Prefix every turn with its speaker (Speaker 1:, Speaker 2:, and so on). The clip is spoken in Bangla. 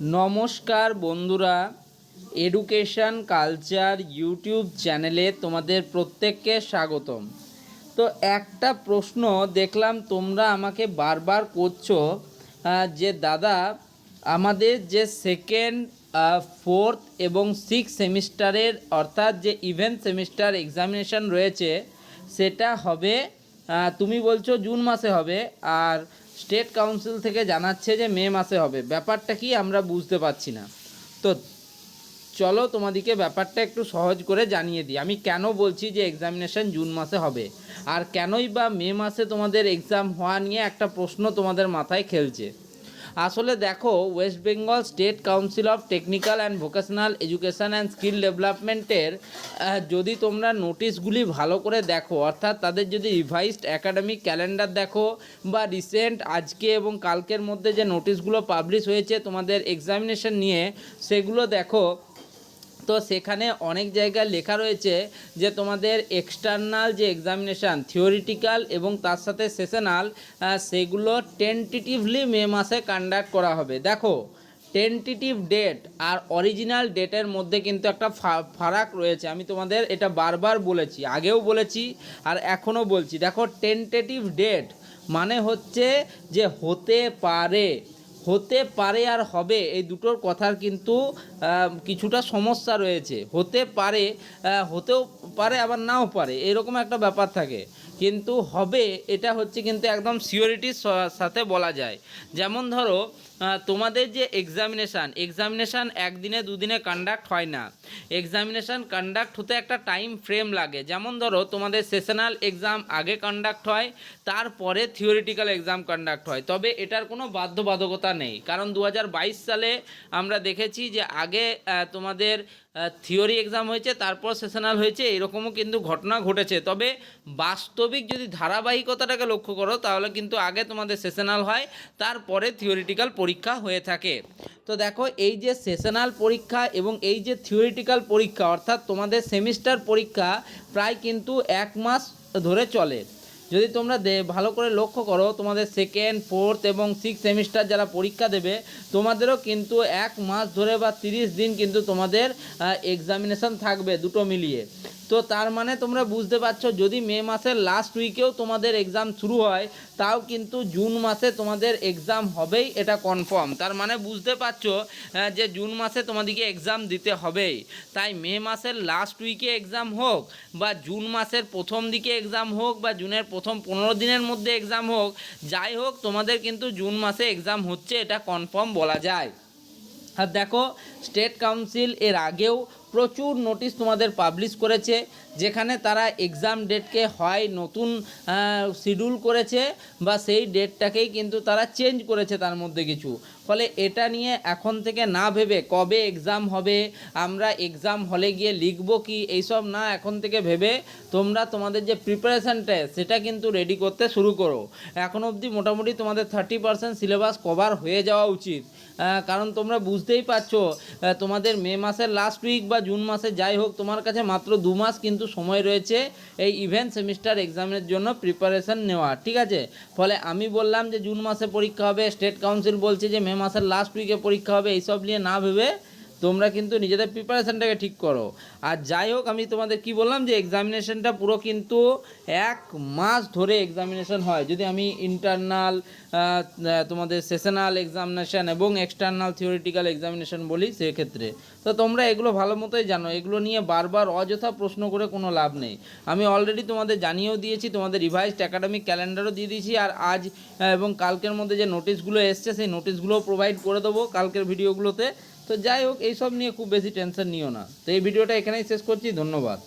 Speaker 1: নমস্কার বন্ধুরা এডুকেশন কালচার ইউটিউব চ্যানেলে তোমাদের প্রত্যেককে স্বাগতম। তো একটা প্রশ্ন দেখলাম, তোমরা আমাকে বারবার করছ যে দাদা, আমাদের যে সেকেন্ড ফোর্থ এবং সিক্স সেমিস্টারের অর্থাৎ যে ইভেন্ট সেমিস্টার এক্সামিনেশন রয়েছে, সেটা হবে তুমি বলছো জুন মাসে হবে, আর স্টেট কাউন্সিল থেকে জানাচ্ছে যে মে মাসে হবে। ব্যাপারটা কি আমরা বুঝতে পারছি না। তো চলো তোমাদেরকে ব্যাপারটা একটু সহজ করে জানিয়ে দিই। আমি কেন বলছি যে এক্সামিনেশান জুন মাসে হবে? আর কেনই বা মে মাসে তোমাদের এক্সাম হওয়া নিয়ে একটা প্রশ্ন তোমাদের মাথায় খেলছে? আসলে দেখো West Bengal State Council of technical and vocational education and skill ডেভেলপমেন্টের যদি তোমরা নোটিশগুলি ভালো করে দেখো, অর্থাৎ তাদের যদি রিভাইজড একাডেমিক ক্যালেন্ডার দেখো, বা রিসেন্ট আজকে এবং কালকের মধ্যে যে নোটিশগুলো পাবলিশ হয়েছে তোমাদের এক্সামিনেশন নিয়ে, সেগুলো দেখো তো সেখানে অনেক জায়গায় লেখা রয়েছে যে তোমাদের এক্সটার্নাল যে এক্সামিনেশান থিওরিটিক্যাল এবং তার সাথে সেশনাল সেগুলো টেন্টেটিভলি মে মাসে কন্ডাক্ট করা হবে। দেখো টেন্টেটিভ ডেট আর অরিজিনাল ডেটের মধ্যে কিন্তু একটা ফারাক রয়েছে। আমি তোমাদের এটা বারবার বলেছি, আগেও বলেছি আর এখনও বলছি। দেখো টেন্টেটিভ ডেট মানে হচ্ছে যে হতে পারে। হতে পারে আর হবে, এই দুটোর কথার কিন্তু কিছুটা সমস্যা রয়েছে। হতে পারে হতেও পারে আবার নাও পারে, এরকম একটা ব্যাপার থাকে। কিন্তু হবে, এটা হচ্ছে কিন্তু একদম সিওরিটির সাথে বলা যায়। যেমন ধরো তোমাদের যে এক্সামিনেশান এক্সামিনেশান একদিনে দুদিনে কন্ডাক্ট হয় না। এক্সামিনেশান কন্ডাক্ট হতে একটা টাইম ফ্রেম লাগে। যেমন ধরো, তোমাদের সেশনাল এক্সাম আগে কন্ডাক্ট হয়, তারপরে থিওরিটিক্যাল এক্সাম কন্ডাক্ট হয়। তবে এটার কোনো বাধ্যবাধকতা নেই। কারণ দু হাজার বাইশ সালে আমরা দেখেছি যে আগে তোমাদের থিওরি এক্সাম হয়েছে, তারপর সেশনাল হয়েছে, এরকমও কিন্তু ঘটনা ঘটেছে। তবে বাস্তবিক যদি ধারাবাহিকতাটাকে লক্ষ্য করো, তাহলে কিন্তু আগে তোমাদের সেশনাল হয়, তারপরে থিওরিটিক্যাল পরীক্ষা হয়ে থাকে। তো দেখো, এই যে সেশনাল পরীক্ষা এবং এই যে থিওরিটিক্যাল পরীক্ষা, অর্থাৎ তোমাদের সেমিস্টার পরীক্ষা প্রায় কিন্তু এক মাস ধরে চলে। যদি তোমরা ভালো করে লক্ষ্য করো, তোমাদের সেকেন্ড ফোর্থ এবং সিক্স সেমিস্টার যারা পরীক্ষা দেবে, তোমাদেরও কিন্তু এক মাস ধরে বা তিরিশ দিন কিন্তু তোমাদের এক্সামিনেশন থাকবে দুটো মিলিয়ে। তো তার মানে তোমরা বুঝতে পারছ, যদি মে মাসের লাস্ট উইকেও তোমাদের এক্সাম শুরু হয়, তাও কিন্তু জুন মাসে তোমাদের এক্সাম হবেই, এটা কনফার্ম তার মানে বুঝতে পারছ যে জুন মাসে তোমাদেরকে এক্সাম দিতে হবেই। তাই মে মাসের লাস্ট উইকে এক্সাম হোক, বা জুন মাসের প্রথম দিকে এক্সাম হোক, বা জুনের প্রথম পনেরো দিনের মধ্যে এক্সাম হোক, যাই হোক, তোমাদের কিন্তু জুন মাসে এক্সাম হচ্ছে, এটা কনফার্ম বলা যায়। আর দেখো স্টেট কাউন্সিল এর আগেও প্রচুর নোটিশ তোমাদের পাবলিশ করেছে, যেখানে তারা এক্সাম ডেটকে হয় নতুন শিডিউল করেছে বা সেই ডেটটাকেই কিন্তু তারা চেঞ্জ করেছে তার মধ্যে কিছু। ফলে এটা নিয়ে এখন থেকে না ভেবে কবে এক্সাম হবে, আমরা এক্সাম হলে গিয়ে লিখব কি, এইসব না এখন থেকে ভেবে তোমরা তোমাদের যে প্রিপারেশানটা সেটা কিন্তু রেডি করতে শুরু করো। এখন অবধি মোটামুটি তোমাদের থার্টি পার্সেন্ট সিলেবাস কভার হয়ে যাওয়া উচিত। কারণ তোমরা বুঝতেই পারছ তোমাদের মে মাসের লাস্ট উইক বা জুন মাসে যাই হোক, তোমার কাছে মাত্র দু মাস কিন্তু সময় রয়েছে এই ইভেন্ট সেমিস্টার এক্সামের জন্য প্রিপারেশন নেওয়া ঠিক আছে? ফলে আমি বললাম যে জুন মাসে পরীক্ষা হবে স্টেট কাউন্সিল বলছে যে মে মাসের লাস্ট উইকে পরীক্ষা হবে, এইসব নিয়ে না ভেবে তোমরা কিন্তু নিজেদের প্রিপারেশানটাকে ঠিক করো। আর যাই হোক, আমি তোমাদের কি বললাম যে এক্সামিনেশনটা পুরো কিন্তু এক মাস ধরে এক্সামিনেশন হয়। যদি আমি ইন্টারনাল তোমাদের সেশনাল এক্সামিনেশন এবং এক্সটার্নাল থিওরিটিক্যাল এক্সামিনেশন বলি, সেক্ষেত্রে। তো তোমরা এগুলো ভালো মতোই জানো। এগুলো নিয়ে বারবার অযথা প্রশ্ন করে কোনো লাভ নেই। আমি অলরেডি তোমাদের জানিয়েও দিয়েছি, তোমাদের রিভাইজড একাডেমিক ক্যালেন্ডারও দিয়ে দিয়েছি, আর আজ এবং কালকের মধ্যে যে নোটিশগুলো এসছে, সেই নোটিশগুলোও প্রোভাইড করে দেবো কালকের ভিডিওগুলোতে তো যাই হোক, এইসব নিয়ে খুব বেশি টেনশন নিও না। তো এই ভিডিওটা এখানেই শেষ করছি, ধন্যবাদ।